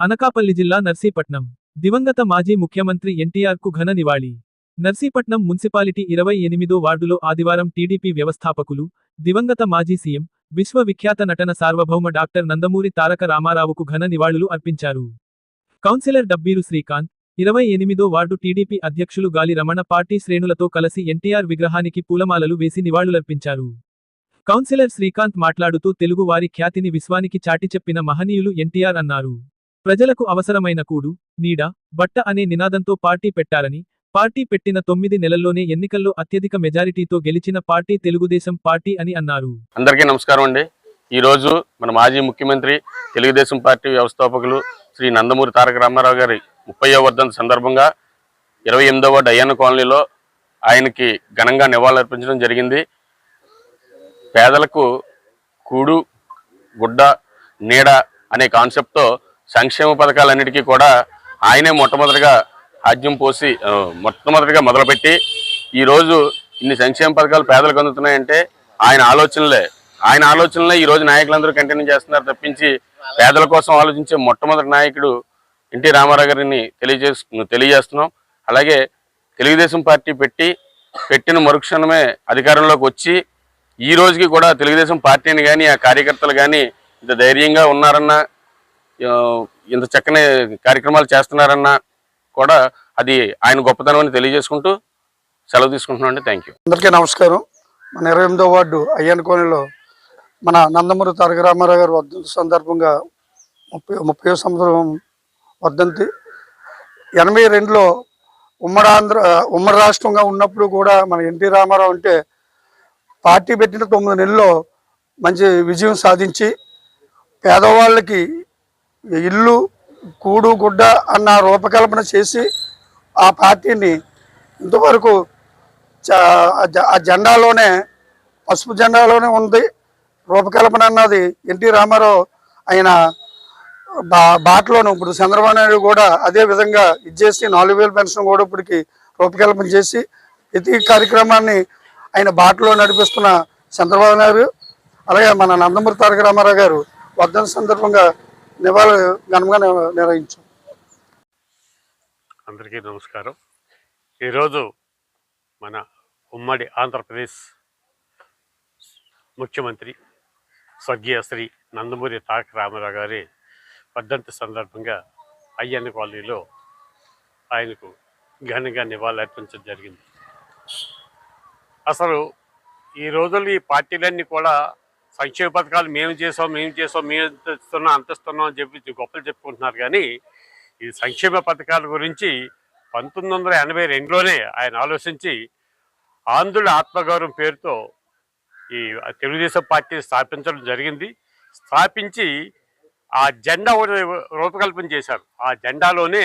అనకాపల్లి జిల్లా నర్సీపట్నం. దివంగత మాజీ ముఖ్యమంత్రి ఎన్టీఆర్కు ఘన నివాళి. నర్సీపట్నం మున్సిపాలిటీ ఇరవై ఎనిమిదో వార్డులో ఆదివారం టీడీపీ వ్యవస్థాపకులు దివంగత మాజీ సీఎం విశ్వవిఖ్యాత నటన సార్వభౌమ డాక్టర్ నందమూరి తారక రామారావుకు ఘన నివాళులు అర్పించారు. కౌన్సిలర్ డబ్బీరు శ్రీకాంత్ ఇరవై ఎనిమిదో వార్డు టీడీపీ అధ్యక్షులు గాలి రమణ పార్టీ శ్రేణులతో కలిసి ఎన్టీఆర్ విగ్రహానికి పూలమాలలు వేసి నివాళులర్పించారు. కౌన్సిలర్ శ్రీకాంత్ మాట్లాడుతూ తెలుగువారి ఖ్యాతిని విశ్వానికి చాటి చెప్పిన మహనీయులు ఎన్టీఆర్ అన్నారు. ప్రజలకు అవసరమైన కూడు నీడ బట్ట అనే నినాదంతో పార్టీ పెట్టాలని పార్టీ పెట్టిన తొమ్మిది నెలల్లోనే ఎన్నికల్లో అత్యధిక మెజారిటీతో గెలిచిన పార్టీ తెలుగుదేశం పార్టీ అని అన్నారు. అందరికీ నమస్కారం అండి. ఈరోజు మన మాజీ ముఖ్యమంత్రి తెలుగుదేశం పార్టీ వ్యవస్థాపకులు శ్రీ నందమూరి తారక రామారావు గారి ముప్పయో వర్ధంతి సందర్భంగా ఇరవై ఎనిమిదవ డయాన కాలనీలో ఆయనకి ఘనంగా నివాళులర్పించడం జరిగింది. పేదలకు కూడు గుడ్డ నీడ అనే కాన్సెప్ట్తో సంక్షేమ పథకాలన్నిటికీ కూడా ఆయనే మొట్టమొదటిగా ఆద్యం పోసి మొట్టమొదటిగా మొదలుపెట్టి ఈరోజు ఇన్ని సంక్షేమ పథకాలు పేదలకు అందుతున్నాయంటే ఆయన ఆలోచనలే. ఆయన ఆలోచనలే ఈ రోజు నాయకులందరూ కంటిన్యూ చేస్తున్నారు తప్పించి పేదల కోసం ఆలోచించే మొట్టమొదటి నాయకుడు ఎన్టీ రామారావు గారిని తెలియజేసు తెలియజేస్తున్నాం. అలాగే తెలుగుదేశం పార్టీ పెట్టి పెట్టిన మరుక్షణమే అధికారంలోకి వచ్చి ఈ రోజుకి కూడా తెలుగుదేశం పార్టీని కానీ ఆ కార్యకర్తలు కానీ ఇంత ధైర్యంగా ఉన్నారన్న ఇంత చక్కని కార్యక్రమాలు చేస్తున్నారన్న కూడా అది ఆయన గొప్పతనం అని తెలియజేసుకుంటూ సెలవు తీసుకుంటున్నాం అండి. థ్యాంక్ యూ అందరికీ నమస్కారం. మన ఇరవై ఎనిమిదో వార్డు అయ్యన్ కోనెలో మన నందమూరి తారక రామారావు గారు వర్ధంతి సందర్భంగా ముప్పై ముప్పై సంవత్సరం వర్ధంతి. ఎనభై రెండులో ఉమ్మడి ఆంధ్ర ఉమ్మడి రాష్ట్రంగా ఉన్నప్పుడు కూడా మన ఎన్టీ రామారావు అంటే పార్టీ పెట్టిన తొమ్మిది నెలల్లో మంచి విజయం సాధించి పేదవాళ్ళకి ఇల్లు కూడు గుడ్డ అన్న రూపకల్పన చేసి ఆ పార్టీని ఇంతవరకు చ- జ- ఆ జెండాలోనే పసుపు జెండాలోనే ఉంది. రూపకల్పన అన్నది ఎన్టీ రామారావు ఆయన బా బాటలోను ఇప్పుడు చంద్రబాబు నాయుడు కూడా అదే విధంగా ఇచ్చేసి నాలుగు వేల పెన్షన్ కూడా ఇప్పటికి రూపకల్పన చేసి ప్రతి కార్యక్రమాన్ని ఆయన బాటలో నడిపిస్తున్న చంద్రబాబు నాయుడు అలాగే మన నందమూరి తారక రామారావు గారు వర్ధన సందర్భంగా నివాళ ఘనంగా నిర్వహించాం. అందరికీ నమస్కారం. ఈరోజు మన ఉమ్మడి ఆంధ్రప్రదేశ్ ముఖ్యమంత్రి స్వర్గీయ శ్రీ నందమూరి తారక రామారావు గారి పద్దంతి సందర్భంగా అయ్యన్న కాలనీలో ఆయనకు ఘనంగా నివాళులర్పించడం జరిగింది. అసలు ఈ రోజుల్లో ఈ పార్టీలన్నీ కూడా సంక్షేమ పథకాలు మేము చేసాం మేము చేసాం మేము ఇంత ఇస్తున్నాం అని చెప్పి గొప్పలు చెప్పుకుంటున్నారు. కానీ ఈ సంక్షేమ పథకాల గురించి పంతొమ్మిది వందల ఎనభై రెండులోనే ఆయన ఆలోచించి ఆంధ్రుల ఆత్మగౌరవం పేరుతో ఈ తెలుగుదేశం పార్టీ స్థాపించడం జరిగింది. స్థాపించి ఆ జెండా ఒకటి రూపకల్పన చేశారు. ఆ జెండాలోనే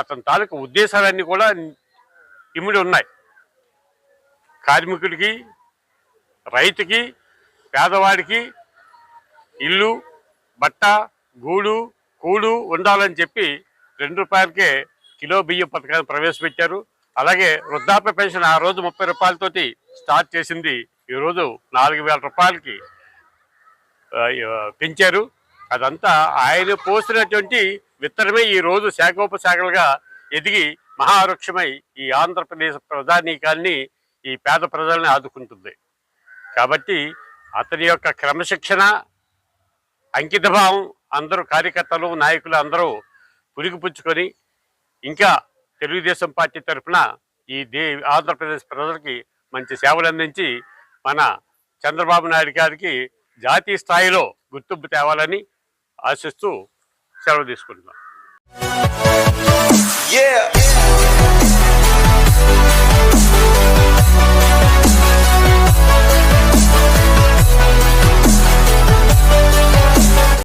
అతని తాలూకు ఉద్దేశాలన్నీ కూడా ఇమిడి ఉన్నాయి. కార్మికుడికి రైతుకి పేదవాడికి ఇల్లు బట్ట గూడు కూడు ఉండాలని చెప్పి రెండు రూపాయలకే కిలో బియ్యం పథకాన్ని ప్రవేశపెట్టారు. అలాగే వృద్ధాప్య పెన్షన్ ఆ రోజు ముప్పై రూపాయలతోటి స్టార్ట్ చేసింది. ఈరోజు నాలుగు వేల రూపాయలకి పెంచారు. అదంతా ఆయన పోసినటువంటి విత్తనమే ఈ రోజు శాఖోపశాఖలుగా ఎదిగి మహావృక్షమై ఈ ఆంధ్రప్రదేశ్ ప్రధానికాన్ని ఈ పేద ప్రజల్ని ఆదుకుంటుంది. కాబట్టి అతని యొక్క క్రమశిక్షణ అంకితభావం అందరూ కార్యకర్తలు నాయకులు అందరూ పురిగిపుచ్చుకొని ఇంకా తెలుగుదేశం పార్టీ తరఫున ఈ దే ఆంధ్రప్రదేశ్ ప్రజలకి మంచి సేవలు అందించి మన చంద్రబాబు నాయుడు గారికి జాతీయ స్థాయిలో గుర్తింపు తేవాలని ఆశిస్తూ సెలవు తీసుకుంటున్నాం.